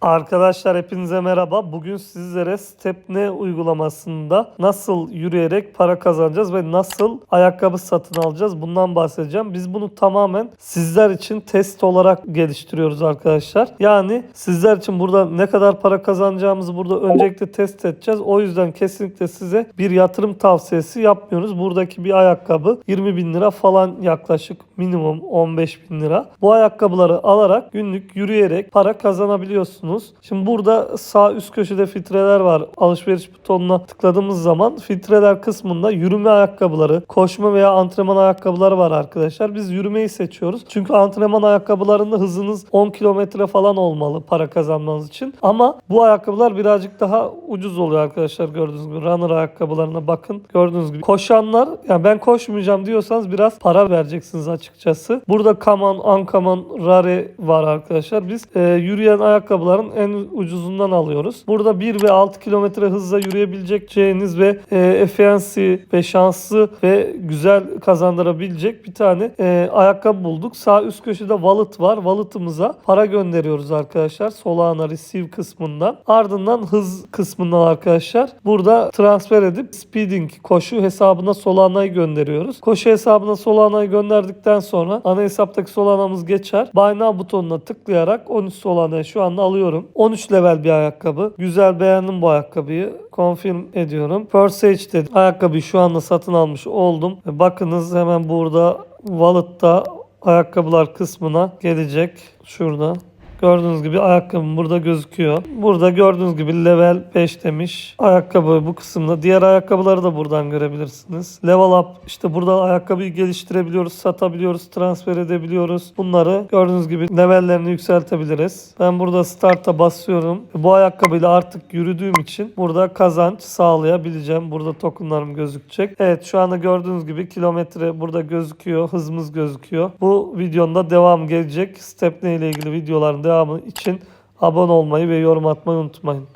Arkadaşlar hepinize merhaba. Bugün sizlere Stepne uygulamasında nasıl yürüyerek para kazanacağız ve nasıl ayakkabı satın alacağız bundan bahsedeceğim. Biz bunu tamamen sizler için test olarak geliştiriyoruz arkadaşlar. Yani sizler için burada ne kadar para kazanacağımızı burada öncelikle test edeceğiz. O yüzden kesinlikle size bir yatırım tavsiyesi yapmıyoruz. Buradaki bir ayakkabı 20 bin lira falan yaklaşık minimum 15 bin lira. Bu ayakkabıları alarak günlük yürüyerek para kazanabiliyorsunuz. Şimdi burada sağ üst köşede filtreler var. Alışveriş butonuna tıkladığımız zaman filtreler kısmında yürüme ayakkabıları, koşma veya antrenman ayakkabıları var arkadaşlar. Biz yürümeyi seçiyoruz. Çünkü antrenman ayakkabılarında hızınız 10 kilometre falan olmalı para kazanmanız için. Ama bu ayakkabılar birazcık daha ucuz oluyor arkadaşlar gördüğünüz gibi. Runner ayakkabılarına bakın. Gördüğünüz gibi. Koşanlar yani ben koşmayacağım diyorsanız biraz para vereceksiniz açıkçası. Burada Kaman, Ankaman, Rare var arkadaşlar. Biz e, yürüyen ayakkabıların en ucuzundan alıyoruz. Burada 1 ve 6 kilometre hızla yürüyebileceğiniz ve e, efficiency ve şanslı ve güzel kazandırabilecek bir tane e, ayakkabı bulduk. Sağ üst köşede wallet var. Wallet'ımıza para gönderiyoruz arkadaşlar. Solana receive kısmından. Ardından hız kısmından arkadaşlar. Burada transfer edip speeding koşu hesabına Solana'yı gönderiyoruz. Koşu hesabına Solana'yı gönderdikten sonra ana hesaptaki Solana'mız geçer. Buy Now butonuna tıklayarak 13 Solana'yı şu anda alıyorum. 13 level bir ayakkabı. Güzel beğendim bu ayakkabıyı. Confirm ediyorum. Purchase dedi. Ayakkabıyı şu anda satın almış oldum. Bakınız hemen burada wallet'ta ayakkabılar kısmına gelecek. Şurada. Gördüğünüz gibi ayakkabım burada gözüküyor. Burada gördüğünüz gibi level 5 demiş. Ayakkabı bu kısımda. Diğer ayakkabıları da buradan görebilirsiniz. Level up işte burada ayakkabıyı geliştirebiliyoruz, satabiliyoruz, transfer edebiliyoruz. Bunları gördüğünüz gibi levellerini yükseltebiliriz. Ben burada start'a basıyorum. Bu ayakkabıyla artık yürüdüğüm için burada kazanç sağlayabileceğim. Burada tokenlarım gözükecek. Evet şu anda gördüğünüz gibi kilometre burada gözüküyor. Hızımız gözüküyor. Bu videonun da devam gelecek. Stepne ile ilgili videoların devamı için abone olmayı ve yorum atmayı unutmayın.